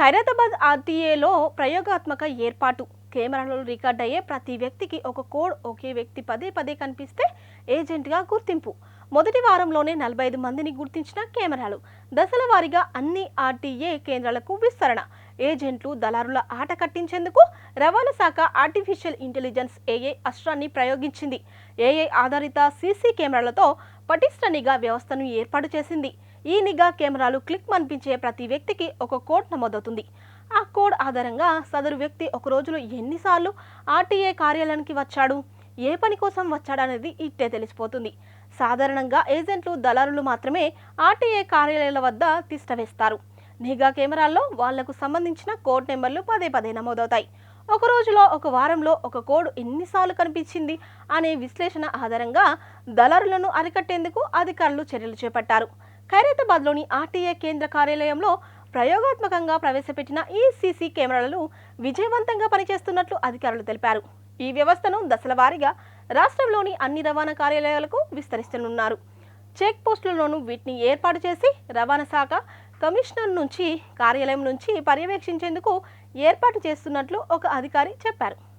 ఖైరతాబాద్ ఆర్టీఏలో ప్రయోగాత్మక ఏర్పాటు. కెమెరాలో రికార్డ్ అయ్యే ప్రతి వ్యక్తికి ఒక కోడ్ ఒకే వ్యక్తి పదే పదే కనిపిస్తే ఏజెంట్గా గుర్తింపు. మొదటి వారంలోనే నలభై ఐదు మందిని గుర్తించిన కెమెరాలు. దశల వారీగా అన్ని ఆర్టీఏ కేంద్రాలకు విస్తరణ. ఏజెంట్లు దళారుల ఆట కట్టించేందుకు రవాణా శాఖ ఆర్టిఫిషియల్ ఇంటెలిజెన్స్ ఏఐ అస్త్రాన్ని ప్రయోగించింది. ఏఐ ఆధారిత సీసీ కెమెరాలతో పటిష్ట నిఘా వ్యవస్థను ఏర్పాటు చేసింది. ఈ నిఘా కెమెరాలు క్లిక్ అనిపించే ప్రతి వ్యక్తికి ఒక కోడ్ నమోదవుతుంది. ఆ కోడ్ ఆధారంగా సదరు వ్యక్తి ఒక రోజులో ఎన్నిసార్లు ఆర్టీఏ కార్యాలయానికి వచ్చాడు ఏ పని కోసం వచ్చాడనేది ఇట్టే తెలిసిపోతుంది. సాధారణంగా ఏజెంట్లు దళారులు మాత్రమే ఆర్టీఏ కార్యాలయాల వద్ద తిష్టవేస్తారు నిఘా కెమెరాల్లో వాళ్ళకు సంబంధించిన కోడ్ నెంబర్లు పదే పదే నమోదవుతాయి. ఒక రోజులో ఒక వారంలో ఒక కోడ్ ఎన్నిసార్లు కనిపించింది అనే విశ్లేషణ ఆధారంగా దళారులను అరికట్టేందుకు అధికారులు చర్యలు చేపట్టారు. ఖైరతాబాద్లోని ఆర్టీఏ కేంద్ర కార్యాలయంలో ప్రయోగాత్మకంగా ప్రవేశపెట్టిన ఈ సీసీ కెమెరాలను విజయవంతంగా పనిచేస్తున్నట్లు అధికారులు తెలిపారు. ఈ వ్యవస్థను దశల వారీగా రాష్ట్రంలోని అన్ని రవాణా కార్యాలయాలకు విస్తరిస్తున్నారు చెక్ పోస్టులలోనూ వీటిని ఏర్పాటు చేసి రవాణా శాఖ కమిషనర్ నుంచి కార్యాలయం నుంచి పర్యవేక్షించేందుకు ఏర్పాటు చేస్తున్నట్లు ఒక అధికారి చెప్పారు.